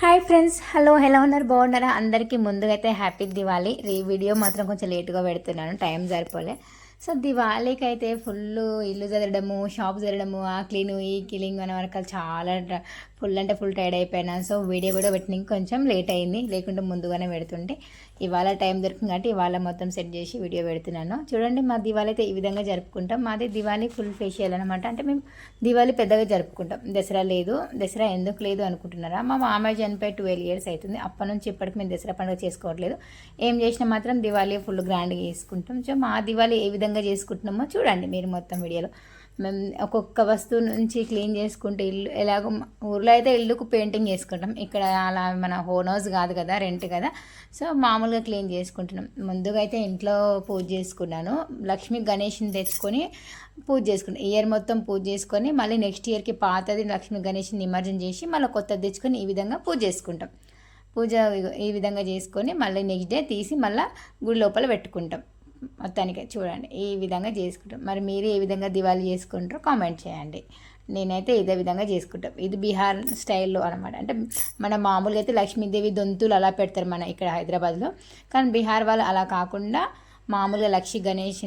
Hi friends hello ఎలా ఉన్నారు? బాగున్నారా? అందరికీ ముందుగా అయితే హ్యాపీ దివాళీ. ఈ వీడియో మాత్రం కొంచెం లేట్గా పెడుతున్నాను టైం సరిపోలే. సో దివాళీకి అయితే ఫుల్ ఇల్లు జరగడము షాప్ జరగడము ఆ క్లీన్ ఈ కిలింగ్ అనే వరకు చాలా ఫుల్ అంటే ఫుల్ టైర్డ్ అయిపోయినా. సో వీడియో కూడా పెట్టిన కొంచెం లేట్ అయింది లేకుంటే ముందుగానే పెడుతుంటే. ఇవాళ టైం దొరికింది కాబట్టి ఇవాళ మొత్తం సెట్ చేసి వీడియో పెడుతున్నాను. చూడండి మా దివాళీ అయితే ఈ విధంగా జరుపుకుంటాం. మాది దివాళీ ఫుల్ ఫేషియల్ అనమాట అంటే మేము దివాళీ పెద్దగా జరుపుకుంటాం. దసరా లేదు దసరా ఎందుకు లేదు అనుకుంటున్నారా? మా మామయ్య చనిపోయి ట్వెల్వ్ ఇయర్స్ అవుతుంది. అప్పటి నుంచి ఇప్పటికి మేము దసరా పండుగ చేసుకోవట్లేదు. ఏం చేసినా మాత్రం దివాళీ ఫుల్ గ్రాండ్గా చేసుకుంటాం. సో మా దివాళీ ఏ విధంగా చేసుకుంటున్నామో చూడండి మీరు మొత్తం వీడియోలో. ఒక్కొక్క వస్తువు నుంచి క్లీన్ చేసుకుంటే ఇల్లు ఎలాగో ఊర్లో అయితే ఇల్లుకు పెయింటింగ్ చేసుకుంటాం. ఇక్కడ అలా మన హోన్ హౌస్ కాదు కదా రెంట్ కదా. సో మామూలుగా క్లీన్ చేసుకుంటున్నాం. ముందుగా అయితే ఇంట్లో పూజ చేసుకున్నాను. లక్ష్మీ గణేష్ని తెచ్చుకొని పూజ చేసుకున్నాను. ఇయర్ మొత్తం పూజ చేసుకొని మళ్ళీ నెక్స్ట్ ఇయర్కి పాతది లక్ష్మీ గణేష్ని నిమజ్జనం చేసి మళ్ళీ కొత్తది తెచ్చుకొని ఈ విధంగా పూజ చేసుకుంటాం. పూజ ఈ విధంగా చేసుకొని మళ్ళీ నెక్స్ట్ డే తీసి మళ్ళీ గుడి లోపల పెట్టుకుంటాం. మొత్తానికి చూడండి ఈ విధంగా చేసుకుంటాం. మరి మీరు ఏ విధంగా దివాళీ చేసుకుంటారో కామెంట్ చేయండి. నేనైతే ఇదే విధంగా చేసుకుంటాం. ఇది బీహార్ స్టైల్లో అనమాట అంటే మన మామూలుగా అయితే లక్ష్మీదేవి దొంతులు అలా పెడతారు మన ఇక్కడ హైదరాబాద్లో. కానీ బీహార్ వాళ్ళు అలా కాకుండా మామూలుగా లక్ష్మీ గణేష్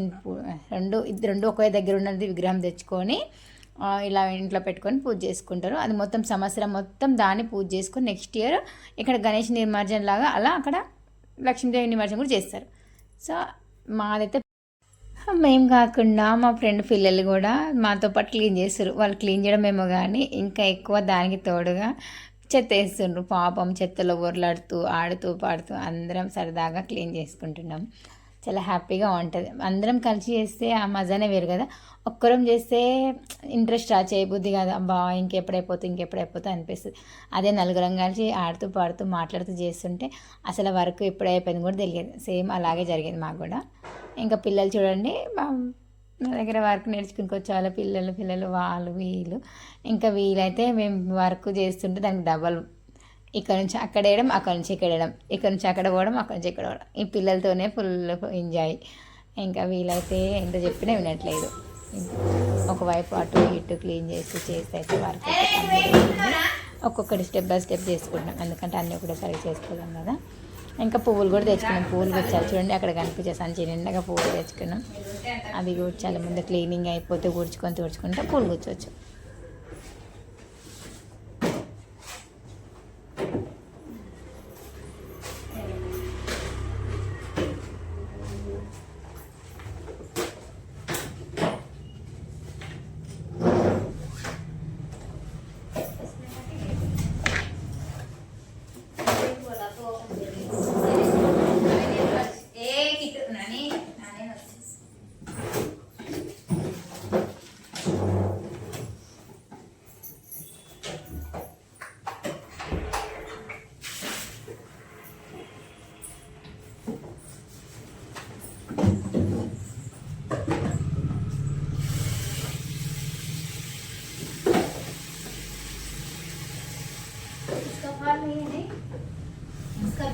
రెండు ఇది రెండు ఒకే దగ్గర ఉన్నది విగ్రహం తెచ్చుకొని ఇలా ఇంట్లో పెట్టుకొని పూజ చేసుకుంటారు. అది మొత్తం సంవత్సరం మొత్తం దాన్ని పూజ చేసుకొని నెక్స్ట్ ఇయర్ ఇక్కడ గణేష్ నిమజ్జనం లాగా అలా అక్కడ లక్ష్మీదేవి నిమజ్జనం కూడా చేస్తారు. సో మాదైతే మేము కాకుండా మా ఫ్రెండ్ పిల్లలు కూడా మాతో పాటు క్లీన్ చేస్తారు. వాళ్ళు క్లీన్ చేయడమేమో కానీ ఇంకా ఎక్కువ దానికి తోడుగా చెత్త వేస్తుండ్రు. పాపం చెత్తలో ఊర్లాడుతూ ఆడుతూ పాడుతూ అందరం సరదాగా క్లీన్ చేసుకుంటున్నాం. చాలా హ్యాపీగా ఉంటుంది. అందరం కలిసి చేస్తే ఆ మజానే వేరు కదా. ఒక్కరం చేస్తే ఇంట్రెస్ట్ రా చేయబుద్ధి కదా. అబ్బా ఇంకెప్పుడైపోతే ఇంకెప్పుడైపోతే అనిపిస్తుంది. అదే నలుగురం కలిసి ఆడుతూ పాడుతూ మాట్లాడుతూ చేస్తుంటే అసలు వర్క్ ఎప్పుడైపోయింది కూడా తెలియదు. సేమ్ అలాగే జరిగేది మాకు కూడా. ఇంకా పిల్లలు చూడండి మా నా దగ్గర వర్క్ నేర్చుకుని వచ్చే పిల్లలు పిల్లలు వాళ్ళు వీళ్ళు. ఇంకా వీలైతే మేము వర్క్ చేస్తుంటే దానికి డబల్ ఇక్కడ నుంచి అక్కడ వేయడం అక్కడ నుంచి ఇక్కడ వేయడం. ఇక్కడ నుంచి అక్కడ పోవడం అక్కడ నుంచి ఇక్కడ పోవడం. ఈ పిల్లలతోనే ఫుల్ ఎంజాయ్. ఇంకా వీలైతే ఎంత చెప్పినా వినట్లేదు. ఒకవైపు అటు ఇటు క్లీన్ చేసి చేసి అయితే వర్క్ అయితే ఒక్కొక్కటి స్టెప్ బై స్టెప్ చేసుకుంటాం ఎందుకంటే అన్నీ ఒకటేసారి చేసుకోలేం కదా. ఇంకా పువ్వులు కూడా తెచ్చుకున్నాం. పువ్వులు గుచ్చాలి చూడండి అక్కడ కనిపించే సంచి నిండగా పువ్వులు తెచ్చుకున్నాం. అవి కూర్చాలి ముందు క్లీనింగ్ అయిపోతే కూర్చుకొని తుడుచుకుంటే పూలు కూర్చోవచ్చు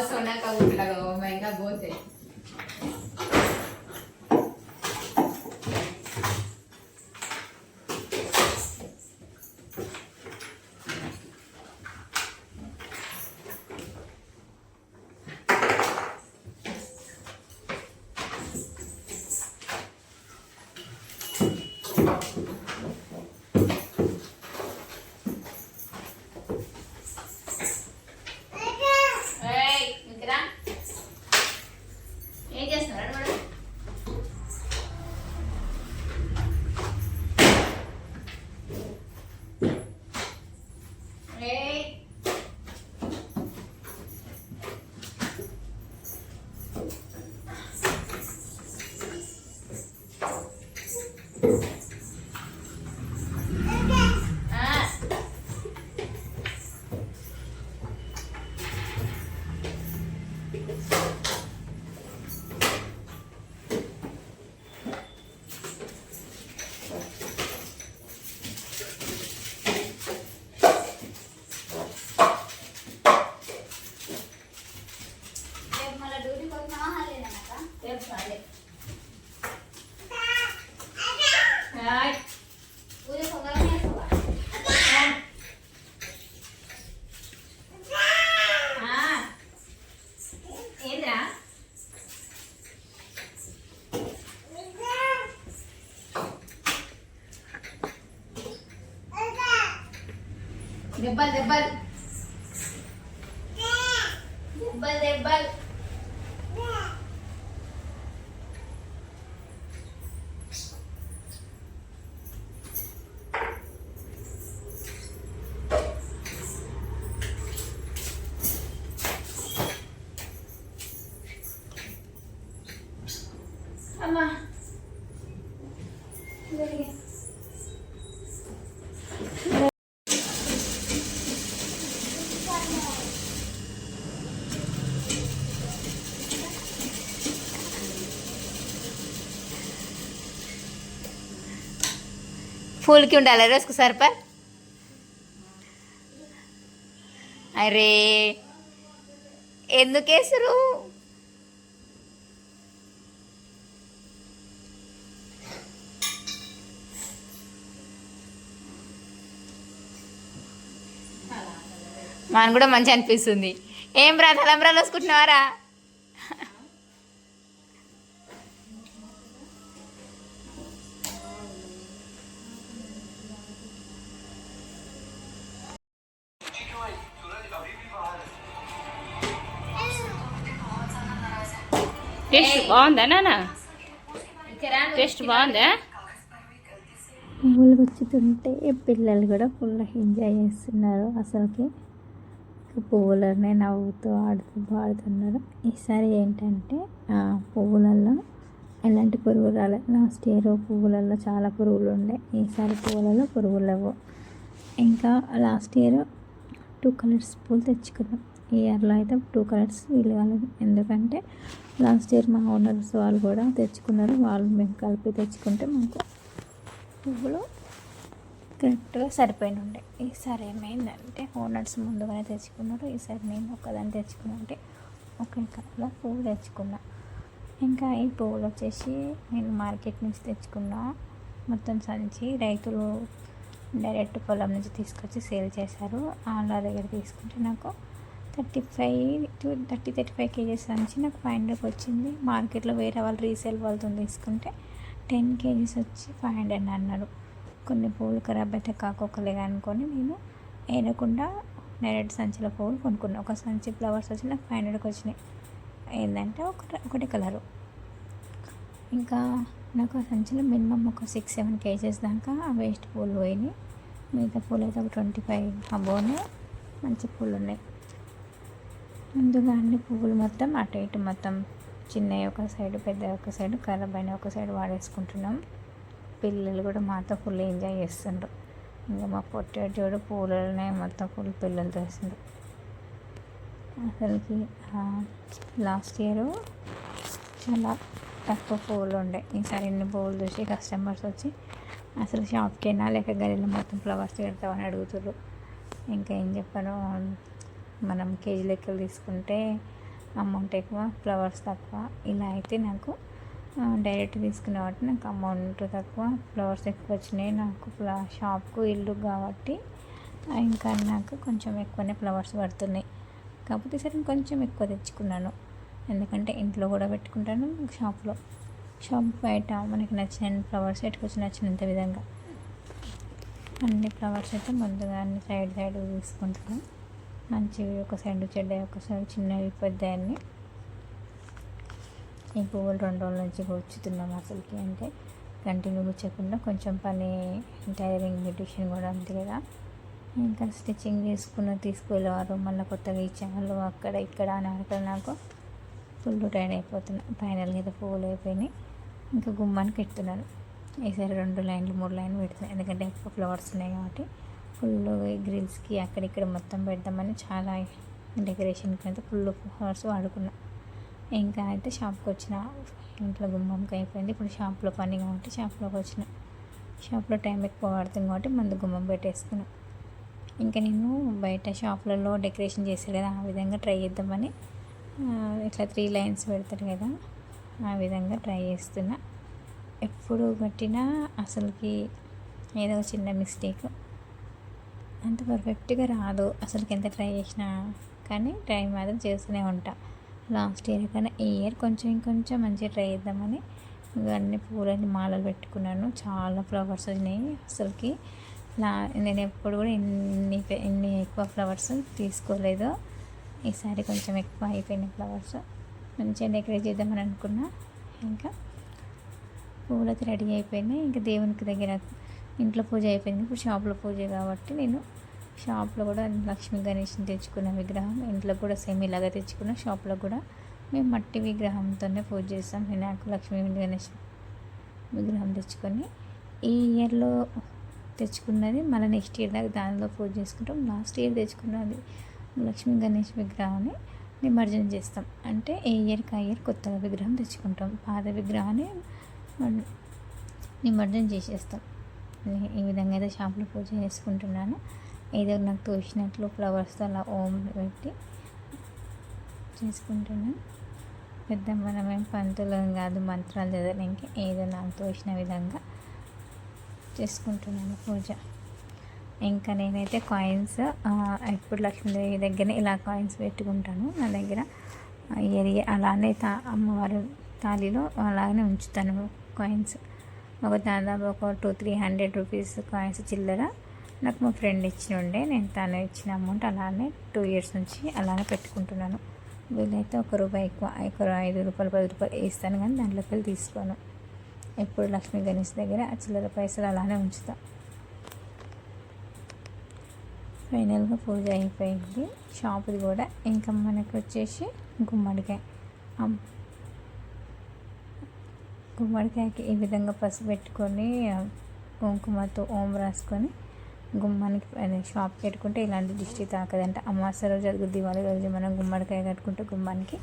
सोना का लगा लगाओ महँगा बहुत है। దెబ్బలు దెబ్బలు ఫూల్కి ఉండాలి. రోజుకు సరిపర్ అరే ఎందుకు మనం కూడా మంచి అనిపిస్తుంది. ఏం రా తలంబ్రాలు వేసుకుంటున్నావారా? టేస్ట్ బాగుందా నాన్న టేస్ట్ బాగుందా? పువ్వులు గుచ్చుతుంటే పిల్లలు కూడా ఫుల్ ఎంజాయ్ చేస్తున్నారు అసలుకి. పువ్వులనే నవ్వుతూ ఆడుతూ పాడుతున్నారు. ఈసారి ఏంటంటే ఆ పువ్వులలో ఎలాంటి పురుగులు రాలే. లాస్ట్ ఇయర్ పువ్వులలో చాలా పురుగులు ఉండే. ఈసారి పువ్వులలో పురుగులు లేవు. ఇంకా లాస్ట్ ఇయర్ టూ కలర్స్ పూలు తెచ్చుకున్నాం. ఇయర్లో అయితే టూ కలర్స్ వీళ్ళు ఎందుకంటే లాస్ట్ ఇయర్ మా ఓనర్స్ వాళ్ళు కూడా తెచ్చుకున్నారు. వాళ్ళు మేము కలిపి తెచ్చుకుంటే మాకు పువ్వులు కరెక్ట్గా సరిపోయిన ఉండే. ఈసారి ఏమైందంటే ఓనర్స్ ముందుగానే తెచ్చుకున్నారు. ఈసారి నేను ఒకదాన్ని తెచ్చుకున్నా అంటే ఒకే కలర్లో పువ్వు తెచ్చుకున్నా. ఇంకా ఈ పువ్వులు వచ్చేసి నేను మార్కెట్ నుంచి తెచ్చుకున్నా. మొత్తం సంచి రైతులు డైరెక్ట్ పొలం నుంచి తీసుకొచ్చి సేల్ చేశారు. వాళ్ళ దగ్గర తీసుకుంటే నాకు thirty five to thirty thirty five KGs నుంచి నాకు ఫైవ్ హండ్రెడ్కి వచ్చింది. మార్కెట్లో వేరే వాళ్ళు రీసేల్ వాళ్ళతో తీసుకుంటే టెన్ కేజీస్ వచ్చి ఫైవ్ హండ్రెడ్ అన్నారు. కొన్ని పూలు ఖరాబ్ అయితే కాకొక్కలే అనుకొని నేను ఏనకుండా డైరెక్ట్ సంచిలో పూలు కొనుక్కున్నాను ఒక సంచి ఫ్లవర్స్ వచ్చి నాకు ఫైవ్ హండ్రెడ్కి వచ్చినాయి. ఏంటంటే ఒక ఒకటి కలరు. ఇంకా నాకు ఆ సంచిలో మినిమం ఒక సిక్స్ సెవెన్ కేజెస్ దాకా వేస్ట్ పూలు పోయినాయి. మిగతా పూలు అయితే ఒక ట్వంటీ ఫైవ్ అబోనే మంచి పూలు ఉన్నాయి. ముందుగా అన్ని పువ్వులు మొత్తం అటు ఇటు మొత్తం చిన్నవి ఒక సైడ్ పెద్ద ఒక సైడ్ ఖరాబ్ అయిన ఒక సైడ్ వాడేసుకుంటున్నాం. పిల్లలు కూడా మాతో ఫుల్ ఎంజాయ్ చేస్తుండ్రు. ఇంకా మా పొట్టేడు చూడు పూలనే మొత్తం ఫుల్ పిల్లలతో వేసిండ్రు అసలుకి లాస్ట్ ఇయర్ చాలా తక్కువ పువ్వులు ఉండే. ఈసారి ఎన్ని పువ్వులు చూసి కస్టమర్స్ వచ్చి అసలు షాప్కి అయినా లేక గలీలో మొత్తం ఫ్లవర్స్ పెడతామని అడుగుతున్నారు ఇంకా ఏం చెప్పాను మనం కేజీ లెక్కలు తీసుకుంటే అమౌంట్ ఎక్కువ ఫ్లవర్స్ తక్కువ. ఇలా అయితే నాకు డైరెక్ట్ తీసుకునే కాబట్టి నాకు అమౌంట్ తక్కువ ఫ్లవర్స్ ఎక్కువ వచ్చినాయి నాకు ఫ్ల షాప్కు ఇల్లు కాబట్టి. ఇంకా నాకు కొంచెం ఎక్కువనే ఫ్లవర్స్ పడుతున్నాయి. కాకపోతే సరే కొంచెం ఎక్కువ తెచ్చుకున్నాను. ఎందుకంటే ఇంట్లో కూడా పెట్టుకుంటాను షాప్లో షాప్ బయట మనకి నచ్చిన ఫ్లవర్స్ ఎట్టుకొచ్చి నచ్చినంత విధంగా. అన్ని ఫ్లవర్స్ అయితే ముందుగా అన్ని సైడ్ సైడ్ తీసుకుంటాను. మంచివి ఒక సైడ్ చెడ్డ ఒక సైడ్ చిన్నవి పెద్దవి ఈ పువ్వులు రెండు రోజుల నుంచి కూర్చుతున్నాం అసలుకి అంటే కంటిన్యూ కూర్చోకుండా కొంచెం పని టైలరింగ్ బ్యూటిషియన్ కూడా అంతే కదా. ఇంకా స్టిచ్చింగ్ చేసుకున్న తీసుకువెళ్ళేవారు మళ్ళీ కొత్తగా ఇచ్చేవాళ్ళు అక్కడ ఇక్కడ అని అక్కడ నాకు ఫుల్ టైర్డ్ అయిపోతున్నా. ఫైనల్గా అయితే పువ్వులు అయిపోయినాయి. ఇంకా గుమ్మానికి పెడుతున్నాను ఈసారి రెండు లైన్లు మూడు లైన్లు పెడుతున్నాను ఎందుకంటే ఎక్కువ ఫ్లవర్స్ ఉన్నాయి కాబట్టి. ఫుల్ గ్రిల్స్కి అక్కడిక్కడ మొత్తం పెడదామని చాలా డెకరేషన్కి అయితే ఫుల్ ఫ్లవర్స్ వాడుకున్నా. ఇంకా అయితే షాప్కి వచ్చిన ఇంట్లో గుమ్మంకి అయిపోయింది. ఇప్పుడు షాప్లో పని కాబట్టి షాప్లోకి వచ్చిన. షాప్లో టైం ఎక్కువ పడుతుంది కాబట్టి ముందు గుమ్మం పెట్టేసుకున్నా. ఇంకా నేను బయట షాప్లలో డెకరేషన్ చేసే కదా ఆ విధంగా ట్రై చేద్దామని ఇట్లా త్రీ లైన్స్ పెడతారు కదా ఆ విధంగా ట్రై చేస్తున్నా. ఎప్పుడు కట్టినా అసలుకి ఏదో చిన్న మిస్టేక్. అంత పర్ఫెక్ట్గా రాదు. అసలుకి ఎంత ట్రై చేసినా కానీ ట్రై మాత్రం చేస్తూనే ఉంటా. లాస్ట్ ఇయర్ కన్నా ఈ ఇయర్ కొంచెం ఇంకొంచెం మంచిగా ట్రై చేద్దామని ఇంకా అన్ని పూలన్నీ మాలలు పెట్టుకున్నాను. చాలా ఫ్లవర్స్ వచ్చినాయి అసలుకి. లా నేను ఎప్పుడు కూడా ఎన్ని ఎన్ని ఎక్కువ ఫ్లవర్స్ తీసుకోలేదు. ఈసారి కొంచెం ఎక్కువ అయిపోయినాయి ఫ్లవర్స్ మంచిగా డెకరేట్ చేద్దామని అనుకున్నా. ఇంకా పూలతో రెడీ అయిపోయినాయి. ఇంకా దేవునికి దగ్గర ఇంట్లో పూజ అయిపోయింది. ఇప్పుడు షాప్లో పూజ కాబట్టి నేను షాప్లో కూడా లక్ష్మీ గణేష్ని తెచ్చుకున్న విగ్రహం. ఇంట్లో కూడా సేమ్ ఇలాగే తెచ్చుకున్న షాప్లో కూడా మేము మట్టి విగ్రహంతోనే పూజ చేస్తాం. వినాయకు లక్ష్మీ గణేష్ విగ్రహం తెచ్చుకొని ఈ ఇయర్లో తెచ్చుకున్నది మళ్ళీ నెక్స్ట్ ఇయర్ దాకా దానిలో పూజ చేసుకుంటాం. లాస్ట్ ఇయర్ తెచ్చుకున్నది లక్ష్మీ గణేష్ విగ్రహాన్ని నిమజ్జనం చేస్తాం. అంటే ఏ ఇయర్కి ఆ ఇయర్ కొత్తగా విగ్రహం తెచ్చుకుంటాం. పాత విగ్రహాన్ని నిమజ్జనం చేసేస్తాం. ఈ- విధంగా అయితే షాప్లో పూజ చేసుకుంటున్నాను. ఏదో నాకు తోచినట్లు ఫ్లవర్స్తో అలా ఓం పెట్టి చేసుకుంటున్నాను. పెద్ద మనమేం పంతులం కాదు మంత్రాలు చదవడానికి ఏదో నాకు తోచిన విధంగా చేసుకుంటున్నాను పూజ. ఇంకా నేనైతే కాయిన్స్ ఎప్పుడు లక్ష్మీదేవి దగ్గర ఇలా కాయిన్స్ పెట్టుకుంటాను. నా దగ్గర ఇయర్ అలానే తా అమ్మవారి తాళిలో అలానే ఉంచుతాను కాయిన్స్ ఒక దాదాపు ఒక two three hundred rupees coins చిల్లర నాకు మా ఫ్రెండ్ ఇచ్చిన ఉండే నేను తను ఇచ్చిన అమౌంట్ అలానే టూ ఇయర్స్ నుంచి అలానే పెట్టుకుంటున్నాను. వీలైతే ఒక రూపాయి ఎక్కువ ఒక ఐదు రూపాయలు పది రూపాయలు వేస్తాను కానీ దాంట్లోకి వెళ్ళి తీసుకోను. ఎప్పుడు లక్ష్మీ గణేష్ దగ్గర ఆ చిల్లర పైసలు అలానే ఉంచుతా. ఫైనల్గా పూజ అయిపోయింది. షాపుది కూడా ఇంకా మనకు వచ్చేసి గుమ్మడికాయ. గుమ్మడికాయకి ఈ విధంగా పసుపు పెట్టుకొని కుంకుమతో ఓం రాసుకొని గుమ్మానికి షాప్ పెట్టుకుంటే ఇలాంటి దిష్టి తాకదంట. అమావాస్య రోజు అది దివాళి రోజు మనం గుమ్మడికాయ కట్టుకుంటే గుమ్మానికి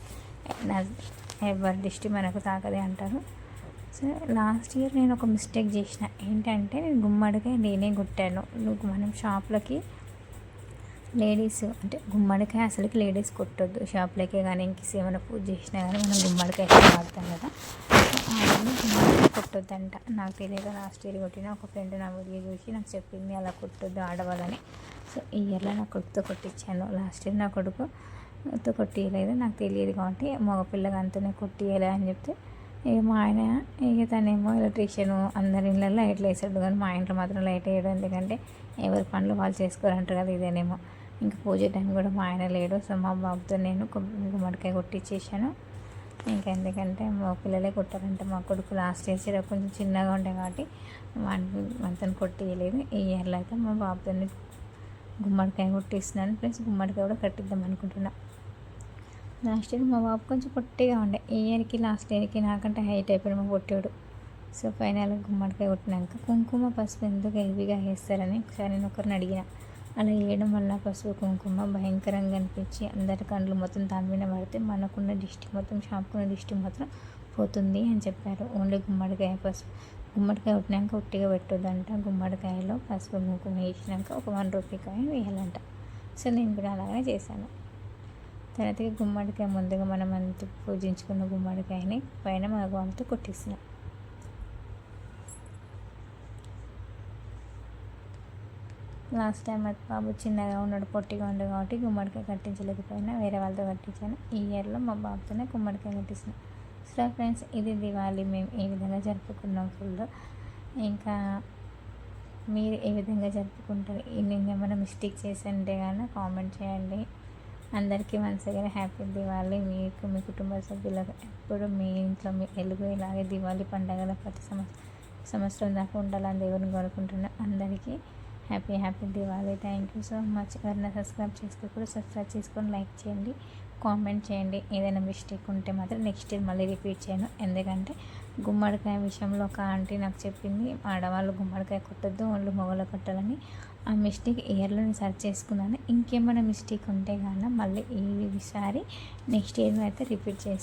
ఎవరి దిష్టి మనకు తాకదే అంటారు. సో లాస్ట్ ఇయర్ నేను ఒక మిస్టేక్ చేసిన. ఏంటంటే నేను గుమ్మడికాయ నేనే కుట్టాను. నువ్వు మనం షాప్లకి లేడీస్ అంటే గుమ్మడికాయ అసలుకి లేడీస్ కొట్టొద్దు. షాప్లకే కానీ ఇంకేమైనా పూజ చేసినా కానీ మనం గుమ్మడికాయ వాడతాం కదా. సో కొట్టొద్దంట. నాకు తెలియక లాస్ట్ ఇయర్ కొట్టిన ఒక ఫ్రెండ్ నా వీడియో చూసి నాకు చెప్పింది అలా కొట్టొద్దు ఆడవాళ్ళని. సో ఈ ఇయర్లో నా కొడుకుతో కొట్టించాను. లాస్ట్ ఇయర్ నా కొడుకు తో కొట్టియలేదు. నాకు తెలియదు కాబట్టి మగపిల్లగా అంతనే కొట్టియలే అని చెప్తే ఇక మా ఆయన ఇక తనేమో ఎలక్ట్రీషియన్ అందరి ఇళ్ళల్లో లైట్లు వేసాడు కానీ మా ఇంట్లో మాత్రం లైట్ వేయడం. ఎందుకంటే ఎవరి పనులు వాళ్ళు చేసుకోరంటారు కదా ఇదేనేమో. ఇంకా పూజ టైం కూడా మా ఆయన లేడు. సో మా బాబుతో నేను గుమ్మడికాయ కొట్టించేసాను ఇంకా ఎందుకంటే మా పిల్లలే కొట్టారంటే. మా కొడుకు లాస్ట్ ఇయర్ కొంచెం చిన్నగా ఉండే కాబట్టి అంతను కొట్టేయలేదు. ఈ ఇయర్లో అయితే మా బాబుతో గుమ్మడికాయ కొట్టిస్తున్నాను. ప్లస్ గుమ్మడికాయ కూడా కట్టిద్దాం అనుకుంటున్నా. లాస్ట్ ఇయర్ మా బాబు కొంచెం పొట్టిగా ఉండే. ఈ ఇయర్కి లాస్ట్ ఇయర్కి నాకంటే హైట్ అయిపోయాడు మా పొట్టాడు సో ఫైనల్గా గుమ్మడికాయ కొట్టినాక కుంకుమ పసుపు ఎందుకు హెవీగా వేస్తారని ఒకసారి నేను ఒకరిని అడిగిన. అలా వేయడం వల్ల పసుపు కుంకుమ భయంకరంగా అనిపించి అందరి కండ్లు మొత్తం దాని మీద పడితే మనకున్న దిష్టి మొత్తం షాంపుకున్న దిష్టి మాత్రం పోతుంది అని చెప్పారు. ఓన్లీ గుమ్మడికాయ పసుపు. గుమ్మడికాయ కొట్టినాక ఉట్టిగా పెట్టొద్దంట. గుమ్మడికాయలో పసుపు కుంకుమ వేసినాక ఒక వన్ రూపీ కాయ వేయాలంట. సో నేను కూడా అలాగే చేశాను. తర్వాత గుమ్మడికాయ ముందుగా మనం అంత పూజించుకున్న గుమ్మడికాయని పైన మగవాళ్ళతో కొట్టిస్తున్నాం లాస్ట్ టైం అది బాబు చిన్నగా ఉన్నాడు పొట్టిగా ఉండు కాబట్టి గుమ్మడికాయ కట్టించలేకపోయినా వేరే వాళ్ళతో కట్టించాను. ఈ ఇయర్లో మా బాబుతోనే గుమ్మడికాయ కట్టిస్తాను సో ఫ్రెండ్స్ ఇది దివాళీ. మేము ఏ విధంగా జరుపుకున్నాం ఫుల్ ఇంకా మీరు ఏ విధంగా జరుపుకుంటారు? నేను ఏమైనా మిస్టేక్ చేసింటే కానీ కామెంట్ చేయండి. అందరికీ మనసుగా హ్యాపీ దివాళీ. మీకు మీ కుటుంబ సభ్యులకు ఎప్పుడు మీ ఇంట్లో మీ ఎలుగు ఇలాగే దివాళీ పండగల ప్రతి సంవత్సరం సంవత్సరం దాకా ఉండాలని దేవుని కోరుకుంటున్నాను అందరికీ happy happy Diwali. Thank you so much ఎవరైనా సబ్స్క్రైబ్ చేస్తే కూడా సబ్స్క్రైబ్ చేసుకొని లైక్ చేయండి కామెంట్ చేయండి. ఏదైనా మిస్టేక్ ఉంటే మాత్రం నెక్స్ట్ ఇయర్ మళ్ళీ రిపీట్ చేయను. ఎందుకంటే గుమ్మడికాయ విషయంలో ఒక ఆంటీ నాకు చెప్పింది ఆడవాళ్ళు గుమ్మడికాయ కొట్టద్దు ఓన్లీ మొగలు కొట్టాలని. ఆ మిస్టేక్ ఇయర్లో నేను సర్చ్ చేసుకున్నాను. ఇంకేమైనా మిస్టేక్ ఉంటే కానీ మళ్ళీ ఈసారి నెక్స్ట్ ఇయర్ అయితే రిపీట్ చేసి